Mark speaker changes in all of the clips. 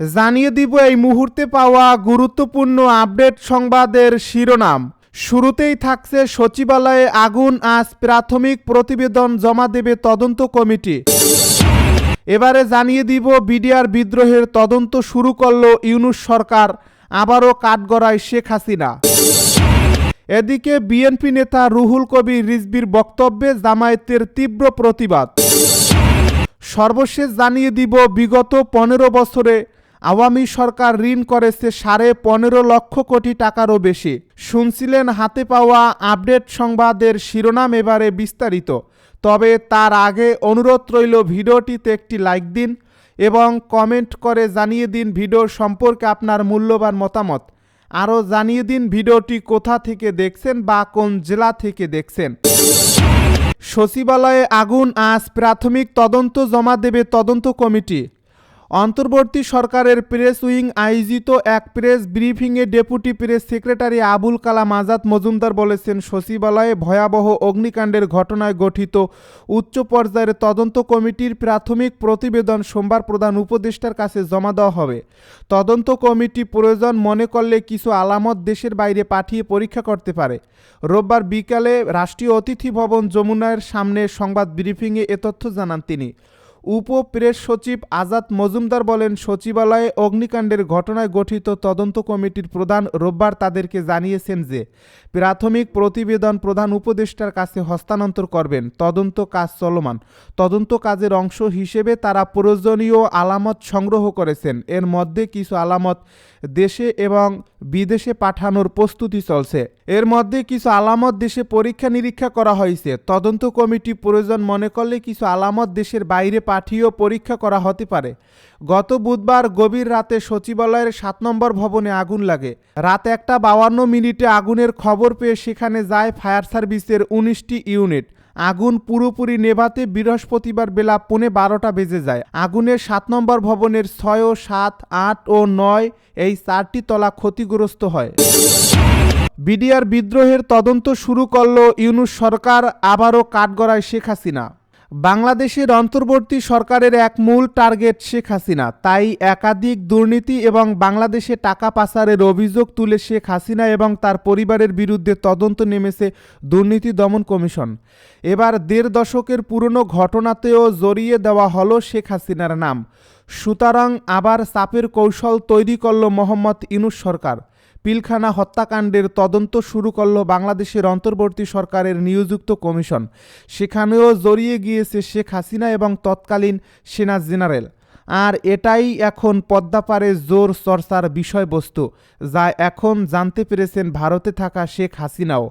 Speaker 1: জানিয়ে দিব এই মুহূর্তে পাওয়া গুরুত্বপূর্ণ আপডেট সংবাদের শিরোনাম। শুরুতেই থাকছে সচিবালয়ে আগুন, আজ প্রাথমিক প্রতিবেদন জমা দেবে তদন্ত কমিটি। এবারে জানিয়ে দিব, বিডিআর বিদ্রোহের তদন্ত শুরু করল ইউনুস সরকার, আবারও কাঠগড়ায় শেখ হাসিনা। এদিকে বিএনপি নেতা রুহুল কবির রিজবির বক্তব্যে জামায়াতের তীব্র প্রতিবাদ। সর্বশেষ জানিয়ে দিব, বিগত পনেরো বছরে আওয়ামী সরকার ঋণ করেছে সাড়ে পনেরো লক্ষ কোটি টাকারও বেশি। শুনছিলেন হাতে পাওয়া আপডেট সংবাদের শিরোনাম এবারে বিস্তারিত। তবে তার আগে অনুরোধ রইল ভিডিওটিতে একটি লাইক দিন এবং কমেন্ট করে জানিয়ে দিন ভিডিও সম্পর্কে আপনার মূল্যবান মতামত। আরও জানিয়ে দিন ভিডিওটি কোথা থেকে দেখছেন বা কোন জেলা থেকে দেখছেন। সচিবালয়ে আগুন, আজ প্রাথমিক তদন্ত জমা দেবে তদন্ত কমিটি। অন্তর্বর্তী সরকারের প্রেস উইং আয়োজিত এক প্রেস ব্রিফিংয়ে deputy press secretary Abul Kalam Azad Majumder বলেছেন, সচিবালয়ে ভয়াবহ অগ্নিকাণ্ডের ঘটনায় গঠিত উচ্চ পর্যায়ের তদন্ত কমিটির প্রাথমিক প্রতিবেদন সোমবার প্রধান উপদেষ্টার কাছে জমা দেওয়া হবে। তদন্ত কমিটি প্রয়োজন মনে করলে কিছু আলামত দেশের বাইরে পাঠিয়ে পরীক্ষা করতে পারে। রোববার বিকালে রাষ্ট্রীয় অতিথি ভবন যমুনার সামনে সংবাদ ব্রিফিংয়ে এ তথ্য জানান তিনি। উপ প্রেস সচিব আজাদ মজুমদার বলেন, সচিবালয়ে অগ্নিকাণ্ডের ঘটনায় গঠিত তদন্ত কমিটির প্রধান রোববার তাদেরকে জানিয়েছেন যে, প্রাথমিক প্রতিবেদন প্রধান উপদেষ্টার কাছে হস্তান্তর করবেন। তদন্ত কাজ চলমান। তদন্ত কাজের অংশ হিসেবে তারা প্রয়োজনীয় আলামত সংগ্রহ করেছেন। এর মধ্যে কিছু আলামত দেশে এবং বিদেশে পাঠানোর প্রস্তুতি চলছে। এর মধ্যে কিছু আলামত দেশে পরীক্ষা নিরীক্ষা করা হয়েছে। তদন্ত কমিটি প্রয়োজন মনে করলে কিছু আলামত দেশের বাইরে পাঠিয়েও পরীক্ষা করা হতে পারে। গত বুধবার গভীর রাতে সচিবালয়ের সাত নম্বর ভবনে আগুন লাগে। রাত একটা বাউান্ন মিনিটে আগুনের খবর পেয়ে সেখানে যায় ফায়ার সার্ভিসের উনিশটি ইউনিট। আগুন পুরোপুরি নেভাতে বৃহস্পতিবার বেলা পৌনে বারোটা বেজে যায়। আগুনের সাত নম্বর ভবনের ছয় ও সাত, আট ও নয় এই চারটি তলা ক্ষতিগ্রস্ত হয়। বিডিআর বিদ্রোহের তদন্ত শুরু করল ইউনুস সরকার, আবারও কাঠগড়ায় শেখ হাসিনা। বাংলাদেশের অন্তর্বর্তী সরকারের এক মূল টার্গেট শেখ হাসিনা। তাই একাধিক দুর্নীতি এবং বাংলাদেশে টাকা পাচারের অভিযোগ তুলে শেখ হাসিনা এবং তার পরিবারের বিরুদ্ধে তদন্ত নেমেছে দুর্নীতি দমন কমিশন। এবার দেড় দশকের পুরনো ঘটনাতেও জড়িয়ে দেওয়া হলো শেখ হাসিনার নাম। সুতরাং আবার চাপের কৌশল তৈরি করল মোহাম্মদ ইনুস সরকার। পিলখানা হত্যাকাণ্ডের তদন্ত শুরু করল বাংলাদেশের অন্তর্বর্তী সরকারের নিয়োযুক্ত কমিশন। সেখানেও জড়িয়ে গিয়েছে শেখ হাসিনা এবং তৎকালীন সেনা জেনারেল। আর এটাই এখন পদ্মাপারে জোর চর্চার বিষয়বস্তু, যা এখন জানতে পেরেছেন ভারতে থাকা শেখ হাসিনাও।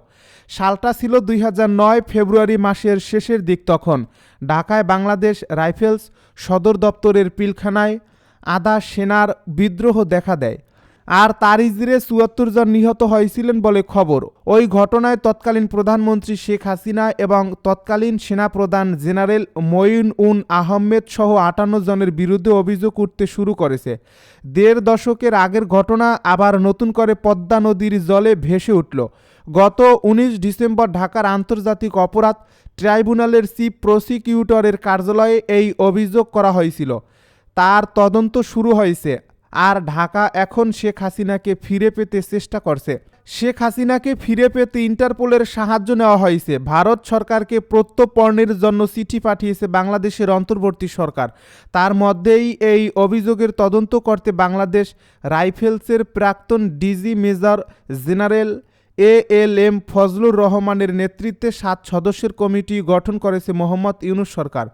Speaker 1: সালটা ছিল দুই হাজার নয় ফেব্রুয়ারি মাসের শেষের দিক তখন। ঢাকায় বাংলাদেশ রাইফেলস সদর দপ্তরের পিলখানায় আদা সেনার বিদ্রোহ দেখা দেয়। আর তার ইজরে চুয়াত্তর জন নিহত হয়েছিলেন বলে খবর। ওই ঘটনায় তৎকালীন প্রধানমন্ত্রী শেখ হাসিনা এবং তৎকালীন সেনাপ্রধান জেনারেল মঈন উন আহমেদ সহ আটান্ন জনের বিরুদ্ধে অভিযোগ উঠতে শুরু করেছে। দেড় দশকের আগের ঘটনা আবার নতুন করে পদ্মা নদীর জলে ভেসে উঠল। গত উনিশ ডিসেম্বর ঢাকার আন্তর্জাতিক অপরাধ ট্রাইব্যুনালের চিফ প্রসিকিউটরের কার্যালয়ে এই অভিযোগ করা হয়েছিল। তার তদন্ত শুরু হয়েছে। আর ঢাকা এখন শেখ হাসিনাকে ফিরে পেতে চেষ্টা করছে। শেখ হাসিনাকে ফিরে পেতে ইন্টারপোলের সাহায্য নেওয়া হয়েছে। ভারত সরকারকে প্রত্যর্পণের জন্য চিঠি পাঠিয়েছে বাংলাদেশের অন্তর্বর্তী সরকার। তার মধ্যেই এই অভিযোগের তদন্ত করতে বাংলাদেশ রাইফেলসের প্রাক্তন DG major general A L M Fazlur রহমানের নেতৃত্বে সাত সদস্যের কমিটি গঠন করেছে মোহাম্মদ ইউনুস সরকার।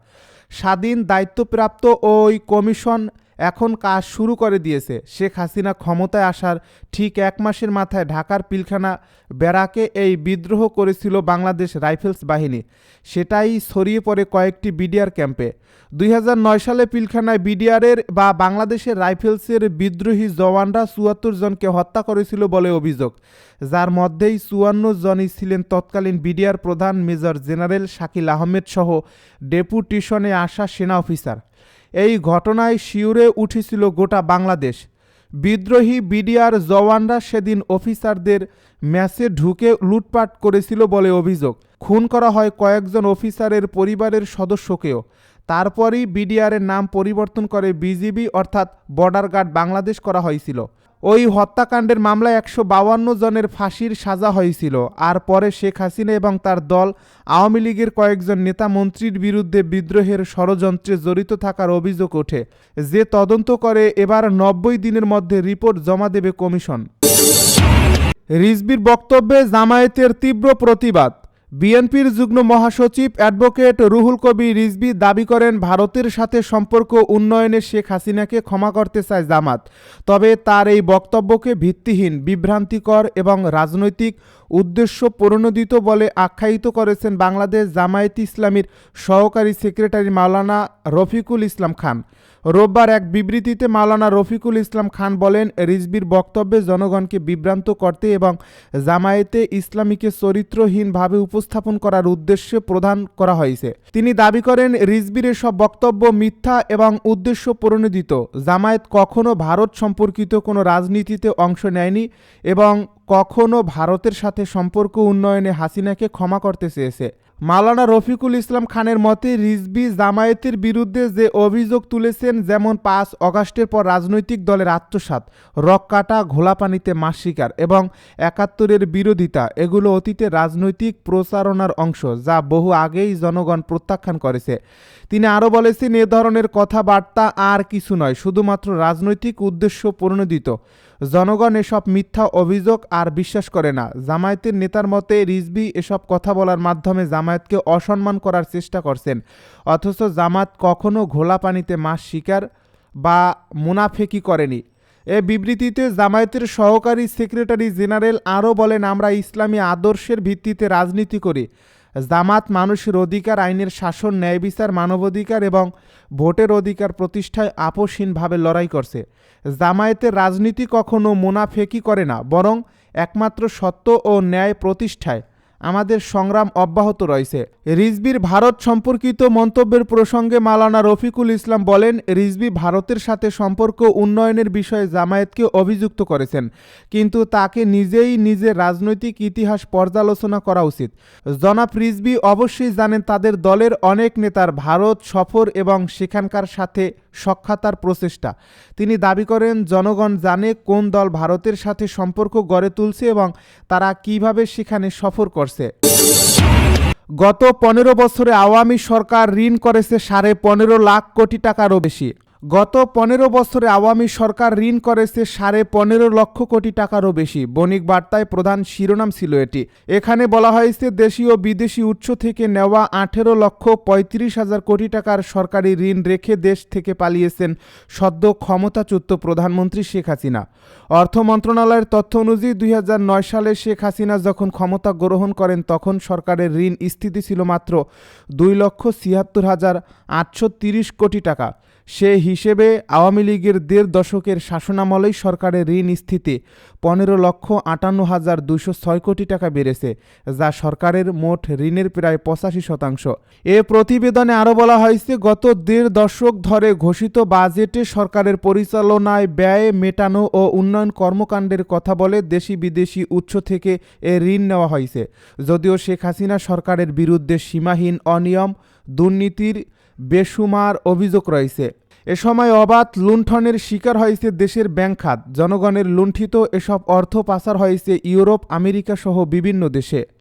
Speaker 1: স্বাধীন দায়িত্বপ্রাপ্ত ওই কমিশন এখন কাজ শুরু করে দিয়েছে। শেখ হাসিনা ক্ষমতায় আসার ঠিক এক মাসের মাথায় ঢাকার পিলখানা ব্যারাকে এই বিদ্রোহ করেছিল বাংলাদেশ রাইফেলস বাহিনী। সেটাই ছড়িয়ে পড়ে কয়েকটি বিডিআর ক্যাম্পে। দুই হাজার নয় সালে পিলখানায় বিডিআরের বা বাংলাদেশের রাইফেলসের বিদ্রোহী জওয়ানরা চুয়াত্তর জনকে হত্যা করেছিল বলে অভিযোগ। যার মধ্যেই চুয়ান্ন জনই ছিলেন তৎকালীন বিডিআর প্রধান মেজর জেনারেল শাকিল আহমেদ সহ ডেপুটিশনে আসা সেনা অফিসার। এই ঘটনায় শিউরে উঠেছিল গোটা বাংলাদেশ। বিদ্রোহী বিডিআর জওয়ানরা সেদিন অফিসারদের ম্যাচে ঢুকে লুটপাট করেছিল বলে অভিযোগ। খুন করা হয় কয়েকজন অফিসারের পরিবারের সদস্যকেও। তারপরই বিডিআরের নাম পরিবর্তন করে বিজিবি অর্থাৎ বর্ডার গার্ড বাংলাদেশ করা হয়েছিল। ওই হত্যাকাণ্ডের মামলায় একশো বাউান্ন জনের ফাঁসির সাজা হয়েছিল। আর পরে শেখ হাসিনা এবং তার দল, আওয়ামী লীগের কয়েকজন নেতা মন্ত্রীর বিরুদ্ধে বিদ্রোহের ষড়যন্ত্রে জড়িত থাকার অভিযোগ ওঠে। যে তদন্ত করে, এবার নব্বই দিনের মধ্যে রিপোর্ট জমা দেবে কমিশন। রিজবির বক্তব্যে জামায়াতের তীব্র প্রতিবাদ। বিএনপির যুগ্ম মহাসচিব অ্যাডভোকেট রুহুল কবি রিজবি দাবি করেন, ভারতের সাথে সম্পর্ক উন্নয়নে শেখ হাসিনাকে ক্ষমা করতে চায় জামাত। তবে তার এই বক্তব্যকে ভিত্তিহীন, বিভ্রান্তিকর এবং রাজনৈতিক উদ্দেশ্য প্রণোদিত বলে আখ্যায়িত করেছেন বাংলাদেশ জামায়াত ইসলামীর সহকারী সেক্রেটারি মাওলানা রফিকুল ইসলাম খান। রোববার এক বিবৃতিতে মাওলানা রফিকুল ইসলাম খান বলেন, রিজবির বক্তব্যে জনগণকে বিভ্রান্ত করতে এবং জামায়াতে ইসলামীকে চরিত্রহীনভাবে উপস্থাপন করার উদ্দেশ্যে প্রদান করা হয়েছে। তিনি দাবি করেন, রিজবির এসব বক্তব্য মিথ্যা এবং উদ্দেশ্য প্রণোদিত জামায়াত কখনো ভারত সম্পর্কিত কোনো রাজনীতিতে অংশ নেয়নি এবং কখনো ভারতের সাথে সম্পর্ক উন্নয়নে হাসিনাকে ক্ষমা করতে চেয়েছে। মাওলানা রফিকুল ইসলাম খানের মতে রিজবি জামায়াতের বিরুদ্ধে যে অভিযোগ তুলেছেন, যেমন পাঁচ অগাস্টের পর রাজনৈতিক দলের আত্মসাত রক কাটা, ঘোলা পানিতে মাস শিকার এবং একাত্তরের বিরোধিতা, এগুলো অতীতে রাজনৈতিক প্রচারণার অংশ যা বহু আগেই জনগণ প্রত্যাখ্যান করেছে। তিনি আরও বলেছেন, এ ধরনের কথাবার্তা আর কিছু নয়, শুধুমাত্র রাজনৈতিক উদ্দেশ্য প্রণোদিত। জনগণ এসব মিথ্যা অভিযোগ আর বিশ্বাস করে না। জামায়াতের নেতার মতে রিজবি এসব কথা বলার মাধ্যমে জামায়াতকে অসম্মান করার চেষ্টা করছেন। অথচ জামাত কখনো ঘোলা পানিতে মাছ শিকার বা মুনাফেকি করেনি। এ বিবৃতিতে জামায়াতের সহকারী সেক্রেটারি জেনারেল আরও বলেন, আমরা ইসলামী আদর্শের ভিত্তিতে রাজনীতি করি। জামাত মানুষের অধিকার, আইনের শাসন, ন্যায় বিচার, মানবাধিকার এবং ভোটের অধিকার প্রতিষ্ঠায় আপোষহীনভাবে লড়াই করছে। জামায়াতের রাজনীতি কখনো মোনাফেকি করে না, বরং একমাত্র সত্য ও ন্যায় প্রতিষ্ঠায়। আমাদের সংগ্রাম অব্যাহত রয়েছে। রিজবির ভারত সম্পর্কিত মন্তব্যের প্রসঙ্গে মালানা রফিকুল ইসলাম বলেন রিজবি ভারতের সাথে সম্পর্ক উন্নয়নের বিষয়ে জামায়াতকে অভিযুক্ত করেছেন, কিন্তু তাকে নিজেই নিজের রাজনৈতিক ইতিহাস পর্যালোচনা করা উচিত। জনাব রিজবি অবশ্যই জানেন, তাদের দলের অনেক নেতার ভারত সফর এবং সেখানকার সাথে সখ্যাতার প্রচেষ্টা। তিনি দাবি করেন, জনগণ জানে কোন দল ভারতের সাথে সম্পর্ক গড়ে তুলছে এবং তারা কীভাবে সেখানে সফর করছে। গত পনেরো বছরে আওয়ামী সরকার ঋণ করেছে সাড়ে পনেরো লাখ কোটি টাকারও বেশি। গত পনেরো বছরে আওয়ামী সরকার ঋণ করেছে সাড়ে পনেরো লক্ষ কোটি টাকারও বেশি। বণিক বার্তায় প্রধান শিরোনাম ছিল এটি। এখানে বলা হয়েছে, দেশীয় বিদেশি উৎস থেকে নেওয়া আঠেরো লক্ষ পঁয়ত্রিশ হাজার কোটি টাকার সরকারি ঋণ রেখে দেশ থেকে পালিয়েছেন সদ্য ক্ষমতাচ্যুত প্রধানমন্ত্রী শেখ হাসিনা। অর্থ মন্ত্রণালয়ের তথ্য অনুযায়ী দুই নয় সালে শেখ হাসিনা যখন ক্ষমতা গ্রহণ করেন, তখন সরকারের ঋণ স্থিতি ছিল মাত্র দুই লক্ষ ছিয়াত্তর হাজার আটশো তিরিশ কোটি টাকা। সে হিসেবে আওয়ামী লীগের দেড় দশকের শাসনামলেই সরকারের ঋণ স্থিতি পনেরো লক্ষ আটান্ন হাজার দুশো ছয় কোটি টাকা বেড়েছে, যা সরকারের মোট ঋণের প্রায় পঁচাশি শতাংশ। এ প্রতিবেদনে আরও বলা হয়েছে, গত দেড় দশক ধরে ঘোষিত বাজেটে সরকারের পরিচালনায় ব্যয় মেটানো ও উন্নয়ন কর্মকাণ্ডের কথা বলে দেশি বিদেশি উৎস থেকে এ ঋণ নেওয়া হয়েছে। যদিও শেখ হাসিনা সরকারের বিরুদ্ধে সীমাহীন অনিয়ম, দুর্নীতির বেসুমার অভিযোগ রয়েছে। এ সময় অবাধ লুণ্ঠনের শিকার হয়েছে দেশের ব্যাংক খাত। জনগণের লুণ্ঠিত এসব অর্থ পাচার হয়েছে ইউরোপ, আমেরিকা সহ বিভিন্ন দেশে।